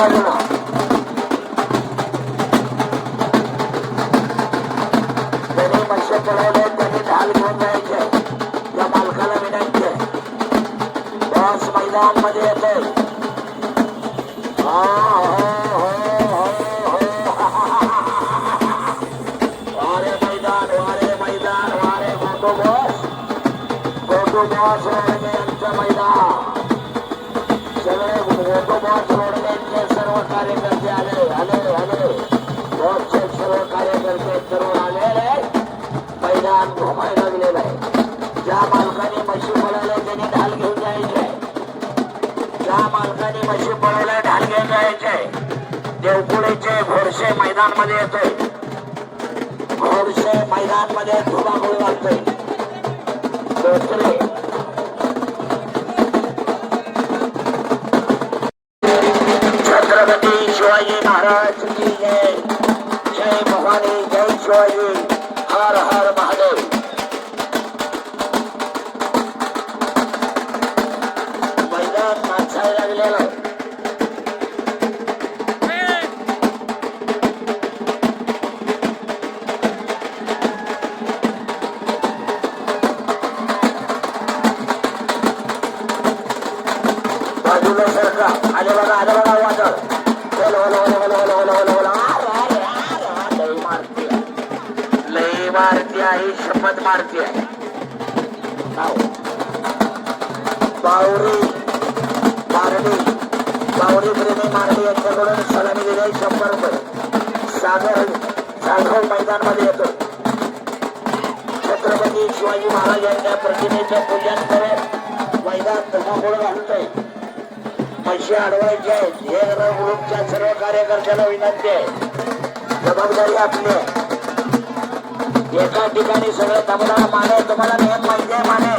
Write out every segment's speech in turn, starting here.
থাকবে না যদি মাসে পড়াবে যদি ঢাল ঘুমাইছে या मालकाला विनंती आहे बॉस मैदानमध्ये येतोय हा हो मैदान वारे मोठो बॉस मोठो बॉस वारे आमच्या मैदान सर्व कार्यकर्ते आले आले आले. बॉसचे सर्व कार्यकर्ते करून आलेले मैदान घुमायला लागलेलं आहे ज्या मालकाने म्हशी पळवल्या त्यांनी ढाल घेऊन जायचे ज्या मालकाने म्हशी पळवल्या ढाल घेऊन जायचे देवपुळेचे घोडशे मैदानमध्ये येतोय घोडशे मैदानमध्ये धुमाकूळ लागतोय शिवाजी महाराज की जय जय भवानी जय शिवाजी हर हर महादेव मैदान नाचायला लागलेलं आहे. बाजूला सरका आले बघा आले बघा वादळ मारती आहे. लई मारती आहे शपथ मारती आहे बावरी मारडी बावरी प्रेमी मारडी यांच्याकडून सलामी दिली आहे शंभर रुपये. सागर सागर मैदानमध्ये येतो. छत्रपती शिवाजी महाराज यांच्या प्रतिमेचं पूजन करत मैदान धर्मामुळे घालतोय पैसे अडवायचे आहेत. हे ग्रुपच्या सर्व कार्यकर्त्याला विनंती आहे. जबाबदारी आपली आहे. एका ठिकाणी सगळं तबला माने तुम्हाला नियम माहिती आहे माने.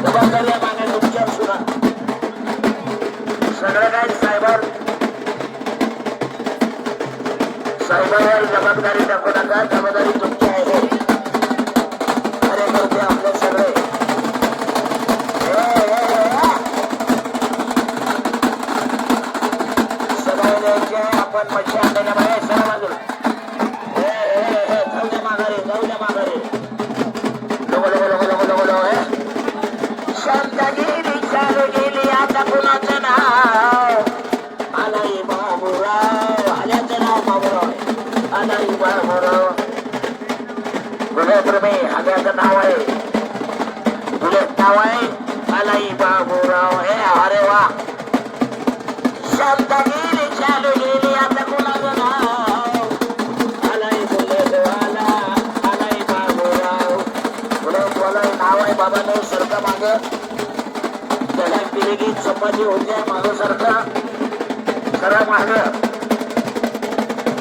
जबाबदारी आहे माने तुमच्यावर सुद्धा सगळं काय सायबर. सायबरवर जबाबदारी दाखवू नका जबाबदारी तुमची आहे. पण मच्छी मच्छी आणण्यामध्ये सर बाजूला. हे, हे, हे, जाऊ द्या माघारी जाऊ द्या माघारी. Logo logo logo logo logo logo हे. चालू गेली आता कुणाचं नाव? आलाही बाबूराव आल्याचं नाव बाबूराव. बाबूराव. आल्याचं नाव आहे. बुलेट नाव आहे आलाही बाबूराव. हे अरे वा. शांत गेली चालू गेली सांगत त्याला केली की चपाती होत्या माझ्यासारखा खरा माग.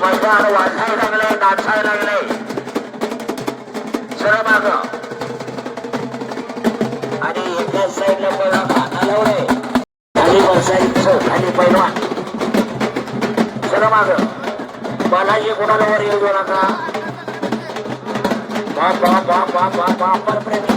मतदार वाचायला लागलाय नाचायला लागलाय. खरं माग. आणि एकाच साईडला मला माना लावलाय. खाली बसायचं खाली पैलवान खरं माग. बालाजी कोणाला वर येऊ नका? बाप बाप बाप बाप बाप बापर प्रेमी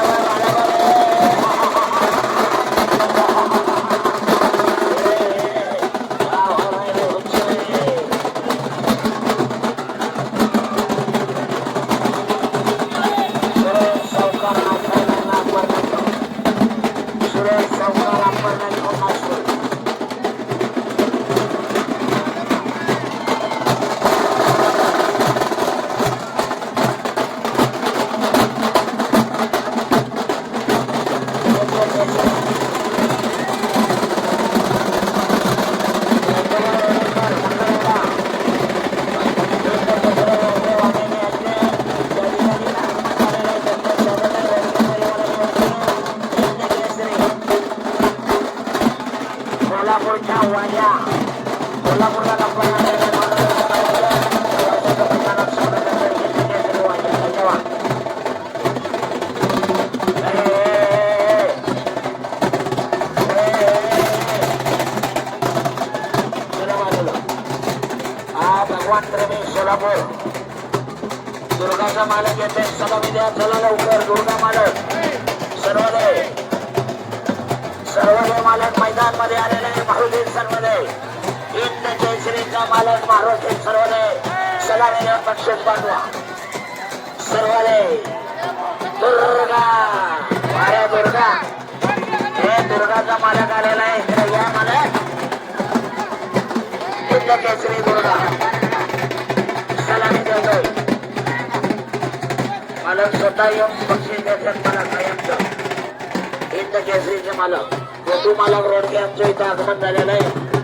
कोल्हापूरच्या वाया कोल्हापूरला धन्यवाद इंदापूर दुर्गाचा मालक येते चला विद्या चला लवकर दुर्गा मालक सर्वदय सर्वदय मालक मैदानमध्ये आलेले आहे मारुती सर्वदय इंद जयश्रीचा मालक मारुती सर्वदय सलामीला विद्या बक्षीस पाठवा. सर्वदय दुर्गा. अरे दुर्गा. हे दुर्गाचा मालक आलेला आहे. या मालक. इंद केसरी दुर्गा. सलामी देतोय मालक स्वतः येऊन बक्षीस देतात मला कायमचं. इंद केसरीचे मालक. गोटू मालक रोडके आमच्या इथं आगमन झालेलं आहे.